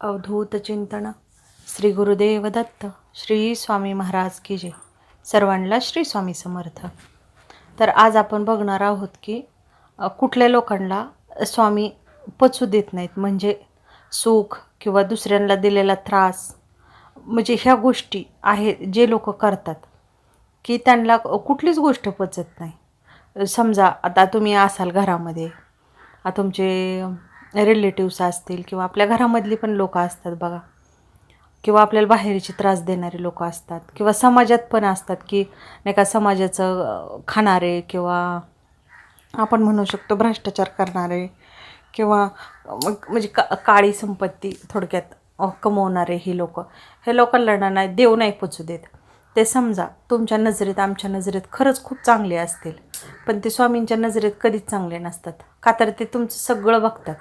अवधूत चिंतन. श्री गुरुदेव दत्त श्री स्वामी महाराज की जे सर्वांना श्री स्वामी समर्थ. तर आज आपण बघणार आहोत की कुठल्या लोकांना स्वामी पचू देत नाहीत. म्हणजे सुख किंवा दुसऱ्यांना दिलेला त्रास. म्हणजे ह्या गोष्टी आहेत जे लोक करतात की त्यांना कुठलीच गोष्ट पचत नाही. समजा आता तुम्ही असाल घरामध्ये तुमचे रिलेटिव्स असतील किंवा आपल्या घरामधली पण लोकं असतात बघा. किंवा आपल्याला बाहेरचे त्रास देणारे लोक असतात. किंवा समाजात पण असतात की नाही का समाजाचं खाणारे किंवा आपण म्हणू शकतो भ्रष्टाचार करणारे किंवा म्हणजे का काळी संपत्ती थोडक्यात कमवणारे ही लोक. हे लोकांना नाही देव नाही पोचू देत. ते समजा तुमच्या नजरेत आमच्या नजरेत खरंच खूप चांगले असतील. पण ते स्वामींच्या नजरेत कधीच चांगले नसतात. का तर ते तुमचं सगळं बघतात.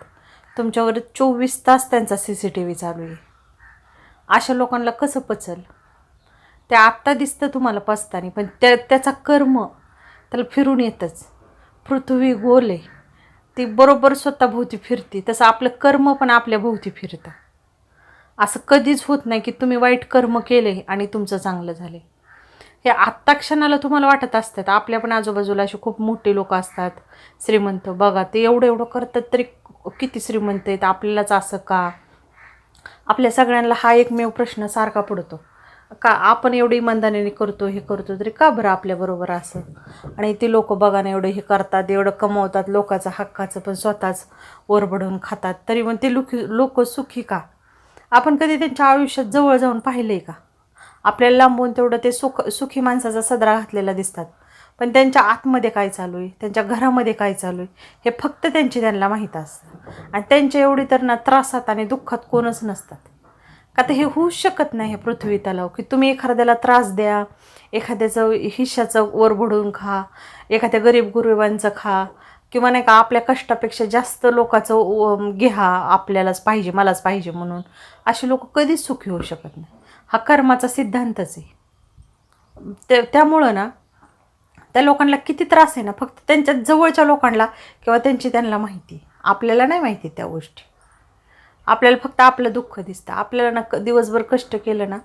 तुमच्यावर चोवीस तास त्यांचा सी सी टी व्ही चालू आहे. अशा लोकांना कसं पचल? ते आत्ता दिसतं तुम्हाला पचतानी पण त्या त्याचा कर्म त्याला फिरून येतच. पृथ्वी गोल आहे. ती बरोबर स्वतःभोवती फिरते तसं आपलं कर्म पण आपल्या भोवती फिरतं. असं कधीच होत नाही की तुम्ही वाईट कर्म केले आणि तुमचं चांगलं झाले हे आत्ता क्षणाला तुम्हाला वाटत असतात आपल्या पण आजूबाजूला असे खूप मोठे लोक असतात श्रीमंत. बघा ते एवढं एवढं करतात तरी किती श्रीमंत आहेत आपल्यालाच असं का? आपल्या सगळ्यांना हा एकमेव प्रश्न सारखा पडतो. का आपण एवढी इमानदारीने करतो हे करतो तरी का बरं आपल्याबरोबर असं? आणि ते लोक बघा ना एवढं हे करतात एवढं कमवतात लोकाचं हक्काचं पण स्वतःच ओरबडून खातात. तरी पण ते लोक लोक सुखी का? आपण कधी त्यांच्या आयुष्यात जवळ जाऊन पाहिलं आहे का? आपल्याला लांबून तेवढं ते सुख सुखी माणसाचा सदरा घातलेला दिसतात. पण त्यांच्या आतमध्ये काय चालू आहे? त्यांच्या घरामध्ये काय चालू आहे? हे फक्त त्यांची त्यांना माहीत असतं. आणि त्यांच्या एवढी तर ना त्रासात आणि दुःखात कोणच नसतात. का तर हे होऊच शकत नाही हे पृथ्वी तलाव की तुम्ही एखाद्याला त्रास द्या एखाद्याचं हिश्शाचं वर बुडून खा एखाद्या गरीब गुरिबांचं खा किंवा नाही का आपल्या कष्टापेक्षा जास्त लोकांचं घ्या आपल्यालाच पाहिजे मलाच पाहिजे म्हणून. असे लोक कधीच सुखी होऊ शकत नाही. हा कर्माचा सिद्धांतच आहे. ते त्यामुळं ना त्या लोकांना किती त्रास आहे ना फक्त त्यांच्या जवळच्या लोकांना किंवा त्यांची त्यांना माहिती. आपल्याला नाही माहिती त्या गोष्टी. आपल्याला फक्त आपलं दुःख दिसतं. आपल्याला ना क- दिवसभर कष्ट केलं ना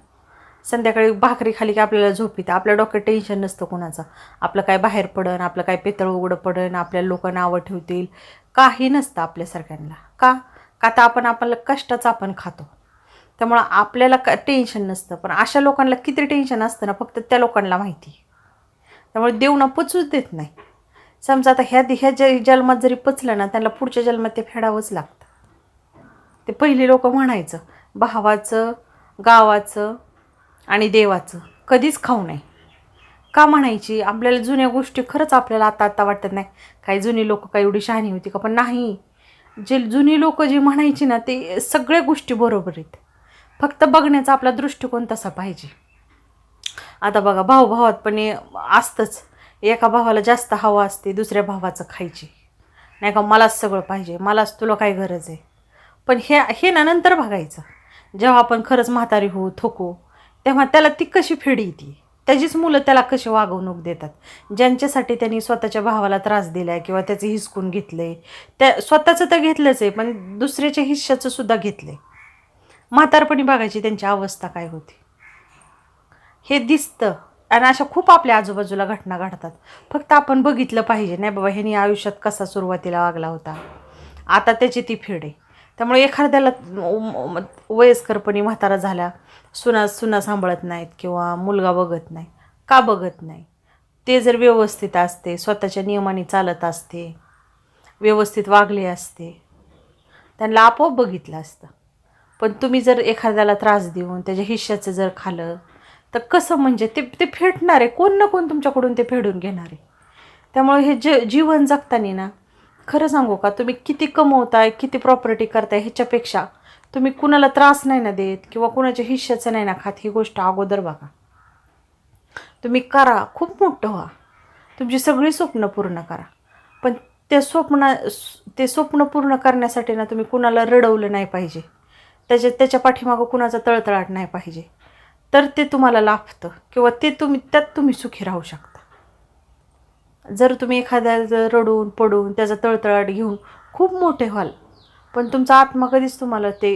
संध्याकाळी भाकरी खाली की आपल्याला झोप येते आपल्या डोक्यात टेन्शन नसतं कोणाचं. आपलं काय बाहेर पडन आपलं काय पेतळ उघडं पडन आपल्या लोक नावं ठेवतील. काही नसतं आपल्यासारख्यांना. का? का तर आपण आपल्याला कष्टाचं आपण खातो. त्यामुळं आपल्याला का टेन्शन नसतं. पण अशा लोकांना किती टेन्शन असतं ना फक्त त्या लोकांना माहिती. त्यामुळे देव ना पचूच देत नाही. समजा आता ह्या ह्या ज जन्मात जरी पचलं ना त्यांना पुढच्या जन्मात ते फेडावंच लागतं. ते पहिले लोक म्हणायचं भावाचं गावाचं आणि देवाचं कधीच खाऊ नये. का म्हणायची? आपल्याला जुन्या गोष्टी खरंच आपल्याला आता आता वाटत नाही. काही जुनी लोक काही एवढी शहाणी होती का? पण नाही. जे जुनी लोक जे म्हणायची ना ते सगळ्या गोष्टी बरोबर आहेत. फक्त बघण्याचा आपला दृष्टिकोन तसा पाहिजे. आता बघा भाऊभावात पण असतंच. एका भावाला जास्त हवा असते दुसऱ्या भावाचं खायची. नाही का मलाच सगळं पाहिजे मलाच तुला काय गरज आहे? पण हे हे ना नंतर बघायचं. जेव्हा आपण खरंच म्हातारी होऊ थोकू तेव्हा त्याला ती कशी फेडी येते? त्याचीच मुलं त्याला कशी वागवणूक देतात? ज्यांच्यासाठी त्यांनी स्वतःच्या भावाला त्रास दिला आहे किंवा त्याचं हिसकून घेतले त्या स्वतःचं तर घेतलंच आहे पण दुसऱ्याच्या हिश्श्याचं सुद्धा घेतलं आहे म्हातारपणी बघायची त्यांची अवस्था काय होती. हे दिसतं. आणि अशा खूप आपल्या आजूबाजूला घटना घडतात. फक्त आपण बघितलं पाहिजे नाही बाबा ह्यानी आयुष्यात कसा सुरुवातीला वागला होता. आता त्याची ती फेड आहे. त्यामुळे एखाद्याला वयस्करपणी म्हातारा झाला सुना सुना सांभाळत नाहीत किंवा मुलगा बघत नाही का बघत नाही? ते जर व्यवस्थित असते स्वतःच्या नियमाने चालत असते व्यवस्थित वागले असते त्यांना आपोआप बघितलं असतं. पण तुम्ही जर एखाद्याला त्रास देऊन त्याच्या हिश्श्याचं जर खालं तर कसं म्हणजे ते ते फेडणार आहे कोण ना कोण तुमच्याकडून ते फेडून घेणार. आहे त्यामुळे हे जे जीवन जगताना ना खरं सांगू का तुम्ही किती कमवताय किती प्रॉपर्टी करताय ह्याच्यापेक्षा तुम्ही कुणाला त्रास नाही ना देत किंवा कुणाच्या हिश्श्याचं नाही ना खात ही गोष्ट अगोदर बघा. तुम्ही करा खूप मोठं व्हा. तुमची सगळी स्वप्न पूर्ण करा. पण त्या स्वप्न ते स्वप्न पूर्ण करण्यासाठी ना तुम्ही कुणाला रडवलं नाही पाहिजे. त्याच्या त्याच्या पाठीमागं कुणाचा तळतळाट नाही पाहिजे. तर ते तुम्हाला लाभतं किंवा ते तुम्ही त्यात तुम्ही सुखी राहू शकता. जर तुम्ही एखाद्या जर रडून पडून त्याचा तळतळाट घेऊन खूप मोठे व्हाल पण तुमचा आत्मा कधीच तुम्हाला ते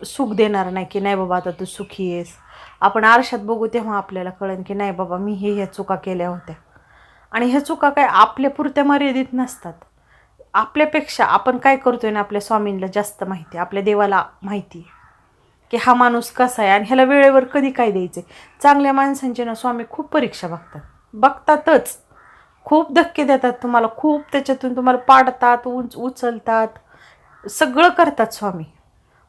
सुख देणार नाही की नाही बाबा आता तू सुखी आहेस. आपण आरशात बघू तेव्हा आपल्याला कळेल की नाही बाबा मी हे ह्या चुका केल्या होत्या. आणि ह्या चुका काय आपल्या पुरत्या मर्यादित नसतात. आपल्यापेक्षा आपण काय करतोय ना आपल्या स्वामींना जास्त माहिती आहे, आपल्या देवाला माहिती. की हा माणूस कसा आहे आणि ह्याला वेळेवर कधी काय द्यायचे चांगल्या माणसांचे ना स्वामी खूप परीक्षा बघतात. बघतातच. खूप धक्के देतात तुम्हाला खूप त्याच्यातून तुम्हाला पाडतात उंच उचलतात. सगळं करतात स्वामी.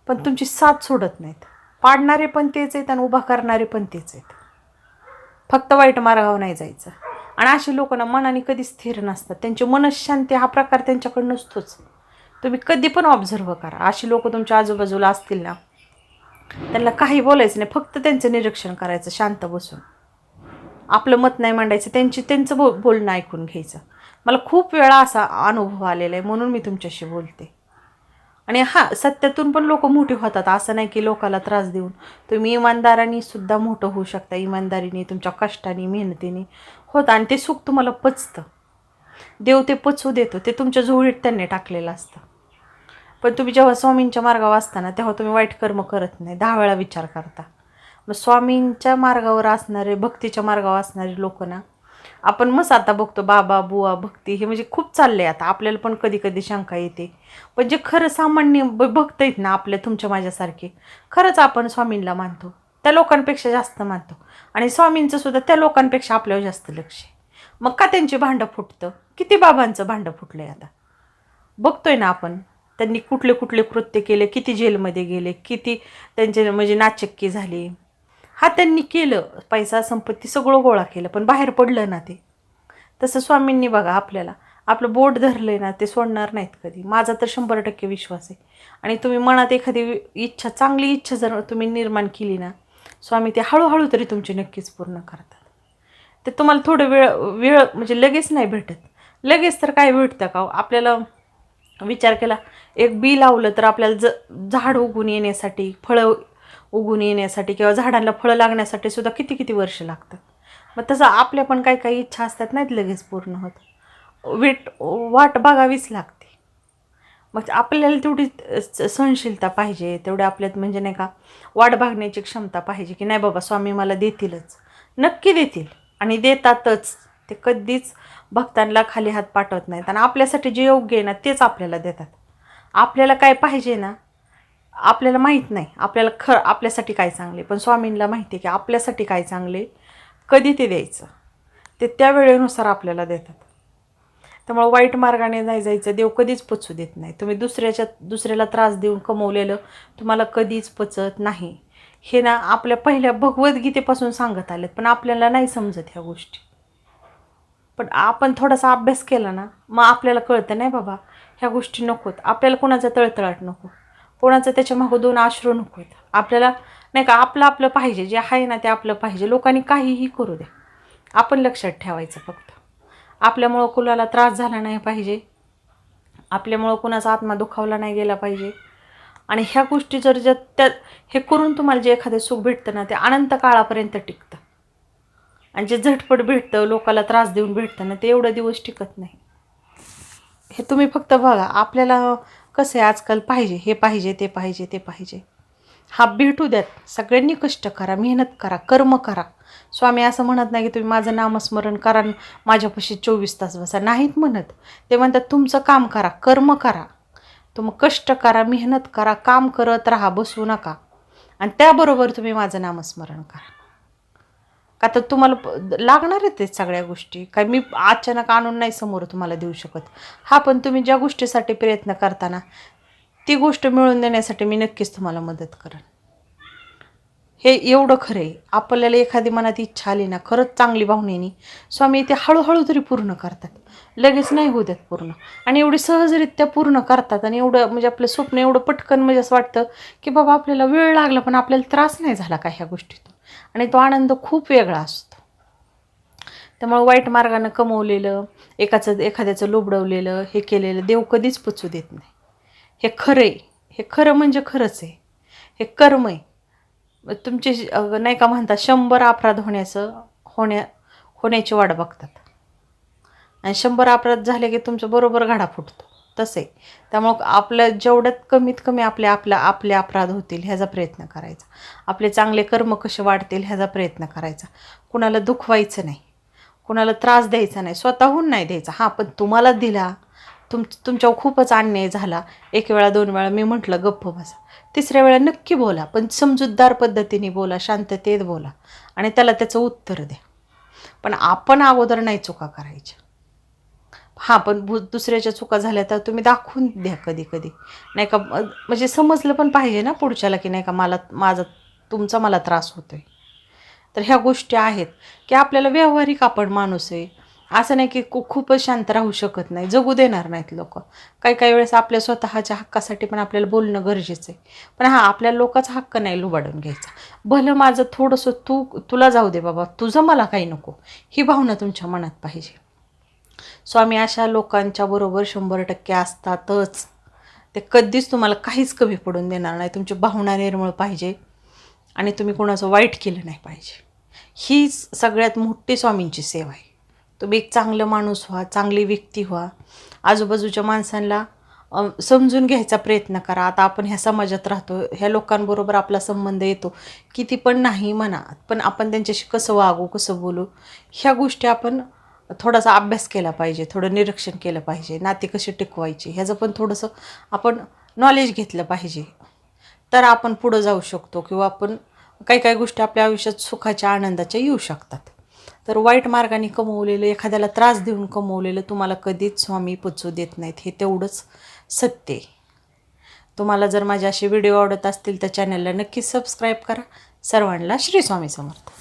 पण तुमची साथ सोडत नाहीत. पाडणारे पण तेच आहेत आणि उभा करणारे पण तेच आहेत. फक्त वाईट मार्गावर नाही जायचं. आणि अशी लोक ना मनाने कधी स्थिर नसतात. त्यांची मनशांती हा प्रकार त्यांच्याकडे नसतोच. तुम्ही कधी पण ऑब्झर्व करा. अशी लोक तुमच्या आजूबाजूला असतील ना त्यांना काही बोलायचं नाही. फक्त त्यांचं निरीक्षण करायचं शांत बसून. आपलं मत नाही मांडायचं त्यांची त्यांचं बो बोलणं ऐकून घ्यायचं. मला खूप वेळा असा अनुभव आलेला आहे म्हणून मी तुमच्याशी बोलते. आणि हां सत्यातून पण लोक मोठे होतात. असं नाही की लोकाला त्रास देऊन. तुम्ही इमानदाराने सुद्धा मोठं होऊ शकता. इमानदारीने तुमच्या कष्टाने मेहनतीने. होतं आणि ते सुख तुम्हाला पचतं. देव ते पचवू देतो. ते तुमच्या झोळीत त्यांनी टाकलेलं असतं. पण तुम्ही जेव्हा स्वामींच्या मार्गावर असताना तेव्हा तुम्ही वाईट कर्म करत नाही. दहा वेळा विचार करता. मग स्वामींच्या मार्गावर असणारे भक्तीच्या मार्गावर असणारे लोक ना आपण मस्त आता बघतो बाबा बुवा भक्ती हे म्हणजे खूप चालले आता. आपल्याला पण कधी कधी शंका येते. पण जे खरं सामान्य भक्त आहेत ना आपल्या तुमच्या माझ्यासारखे खरंच आपण स्वामींना मानतो. त्या लोकांपेक्षा जास्त मानतो. आणि स्वामींचं सुद्धा त्या लोकांपेक्षा आपल्यावर जास्त लक्ष आहे. मग का त्यांची भांडं फुटतं? किती बाबांचं भांडं फुटलं आहे आता? बघतोय ना आपण. त्यांनी कुठले कुठले कृत्य केले किती जेलमध्ये गेले किती त्यांचे म्हणजे नाचक्की झाली. हा त्यांनी केलं. पैसा संपत्ती सगळं गोळा केलं. पण बाहेर पडलं ना ते. तसं स्वामींनी बघा आपल्याला. आपलं बोट धरलं आहे ना ते सोडणार नाहीत कधी. माझा तर शंभर टक्के विश्वास आहे. आणि तुम्ही मनात एखादी इच्छा चांगली इच्छा जर तुम्ही निर्माण केली ना स्वामी ते हळूहळू तरी तुमची नक्कीच पूर्ण करतात. ते तुम्हाला थोडं वेळ वेळ म्हणजे लगेच नाही भेटत. लगेच तर काय भेटतं का हो? आपल्याला विचार केला एक बी लावलं तर आपल्याला ज झाड उगून येण्यासाठी फळं उगून येण्यासाठी किंवा झाडांना फळं लागण्यासाठी सुद्धा किती किती वर्ष लागतात? मग तसं आपल्या पण काही काही इच्छा असतात नाहीत लगेच पूर्ण होत. वेट वाट बघावीच लागते. मग आपल्याला तेवढी स- सहनशीलता पाहिजे. तेवढ्या आपल्यात म्हणजे नाही का वाट भागण्याची क्षमता पाहिजे की नाही बाबा स्वामी मला देतीलच. नक्की देतील. आणि देतातच. ते कधीच भक्तांना खाली हात पाठवत नाहीत. आणि आपल्यासाठी जे योग्य आहे ना तेच आपल्याला देतात. आपल्याला काय पाहिजे ना आपल्याला माहीत नाही. आपल्याला खर आपल्यासाठी काय चांगले. पण स्वामींना माहिती आहे की आपल्यासाठी काय चांगले कधी ते द्यायचं. ते त्या वेळेनुसार आपल्याला देतात. त्यामुळं वाईट मार्गाने नाही जायचं. देव कधीच पचू देत नाही. तुम्ही दुसऱ्याच्या दुसऱ्याला त्रास देऊन कमवलेलं तुम्हाला कधीच पचत नाही. हे ना आपल्या पहिल्या भगवद्गीतेपासून सांगत आलेत पण आपल्याला नाही समजत ह्या गोष्टी. पण आपण थोडासा अभ्यास केला ना मग आपल्याला कळतं नाही बाबा? ह्या गोष्टी नकोत. आपल्याला कोणाचा तळतळाट नको. कोणाचं त्याच्यामागं दोन आश्रू नकोत. आपल्याला नाही का आपलं आपलं पाहिजे. जे आहे ना ते आपलं पाहिजे. लोकांनी काहीही करू द्या. आपण लक्षात ठेवायचं फक्त. आपल्यामुळं कुणाला त्रास झाला नाही पाहिजे. आपल्यामुळं कुणाचा आत्मा दुखावला नाही गेला पाहिजे. आणि ह्या गोष्टी जर जर त्या हे करून तुम्हाला जे एखादं सुख भेटतं ना ते अनंत काळापर्यंत टिकतं. आणि जे झटपट भेटतं लोकाला त्रास देऊन भेटतं ना ते एवढं दिवस टिकत नाही. हे तुम्ही फक्त बघा आपल्याला कसं आहे आजकाल पाहिजे हे पाहिजे ते पाहिजे ते पाहिजे. हा भेटू द्यात सगळ्यांनी कष्ट करा मेहनत करा कर्म करा. स्वामी असं म्हणत नाही की तुम्ही माझं नामस्मरण करा माझ्यापाशी चोवीस तास बसा. नाहीत म्हणत. ते म्हणतात तुमचं काम करा कर्म करा. तुम्ही कष्ट करा मेहनत करा काम करत राहा बसू नका. आणि त्याबरोबर तुम्ही माझं नामस्मरण करा. का तर तुम्हाला लागणार आहेत ते सगळ्या गोष्टी. काय मी अचानक आणून नाही समोर तुम्हाला देऊ शकत. हा पण तुम्ही ज्या गोष्टीसाठी प्रयत्न करताना ती गोष्ट मिळवून देण्यासाठी मी नक्कीच तुम्हाला मदत करेन. हे एवढं खरं आहे आपल्याला एखादी मनात इच्छा आली ना खरंच चांगली भावनेनी स्वामी ते हळूहळू तरी पूर्ण करतात. लगेच नाही होऊ देत पूर्ण. आणि एवढी सहजरित्या पूर्ण करतात आणि एवढं म्हणजे आपलं स्वप्न एवढं पटकन म्हणजे असं वाटतं की बाबा आपल्याला वेळ लागला पण आपल्याला त्रास नाही झाला का ह्या गोष्टीतून? आणि तो आनंद खूप वेगळा असतो. त्यामुळे वाईट मार्गानं कमवलेलं एकाचं एखाद्याचं लोबडवलेलं हे केलेलं देव कधीच पचू देत नाही. हे खरं आहे हे खरं म्हणजे खरंच आहे. हे कर्म आहे तुमचे नाही का म्हणतात शंभर अपराध होण्याचं होण्या होण्याची वाट बघतात. आणि शंभर अपराध झाले की तुमचं बरोबर घडा फुटतो. तसे. त्यामुळं आपलं जेवढ्यात कमीत कमी आपले आपल्या आपले अपराध होतील ह्याचा प्रयत्न करायचा. आपले चांगले कर्म कसे वाढतील ह्याचा प्रयत्न करायचा. कुणाला दुखवायचं नाही. कुणाला त्रास द्यायचा नाही. स्वतःहून नाही द्यायचा. हां पण तुम्हाला दिला तुम तुमच्यावर खूपच अन्याय झाला. एक वेळा दोन वेळा मी म्हटलं गप्प बसा. तिसऱ्या वेळा नक्की बोला पण समजूतदार पद्धतीने बोला शांततेत बोला आणि त्याला त्याचं उत्तर द्या. पण आपण अगोदर नाही चुका करायच्या. हां पण भू दुसऱ्याच्या चुका झाल्या तर तुम्ही दाखवून द्या कधी कधी. नाही का म्हणजे समजलं पण पाहिजे ना पुढच्याला की नाही का मला माझा तुमचा मला त्रास होतो आहे तर ह्या गोष्टी आहेत की आपल्याला व्यावहारिक आपण माणूस आहे असं नाही की खू- खूपच शांत राहू शकत नाही जगू देणार नाहीत लोक. काही काही वेळेस आपल्या स्वतःच्या हक्कासाठी पण आपल्याला बोलणं गरजेचं आहे. पण हां आपल्या लोकांचा हक्क नाही लुबाडून घ्यायचा. भलं माझं थोडंसं तू तुला जाऊ दे बाबा तुझं मला काही नको. ही भावना तुमच्या मनात पाहिजे. स्वामी अशा लोकांच्या बरोबर शंभर टक्के असतातच. ते कधीच तुम्हाला काहीच कमी पडून देणार नाही. तुमची भावना निर्मळ पाहिजे. आणि तुम्ही कोणाचं वाईट केलं नाही पाहिजे. हीच सगळ्यात मोठी स्वामींची सेवा आहे. तुम्ही एक चांगलं माणूस व्हा चांगली व्यक्ती व्हा. आजूबाजूच्या माणसांना समजून घ्यायचा प्रयत्न करा. आता आपण ह्या समाजात राहतो ह्या लोकांबरोबर आपला संबंध येतो. किती पण नाही म्हणा पण आपण त्यांच्याशी कसं वागू कसं बोलू ह्या गोष्टी आपण थोडासा अभ्यास केला पाहिजे थोडं निरीक्षण केलं पाहिजे नाते कसे टिकवायचे ह्याचं पण थोडंसं आपण नॉलेज घेतलं पाहिजे. तर आपण पुढं जाऊ शकतो किंवा आपण काही काही गोष्टी आपल्या आयुष्यात सुखाच्या आनंदाच्या येऊ शकतात. तर वाईट मार्गाने कमवलेलं एखाद्याला त्रास देऊन कमवलेलं तुम्हाला कधीच स्वामी पचू देत नाहीत. हे तेवढंच सत्य आहे. तुम्हाला जर माझे असे व्हिडिओ आवडत असतील तर चॅनलला नक्कीच सबस्क्राईब करा. सर्वांना श्री स्वामी समर्थ.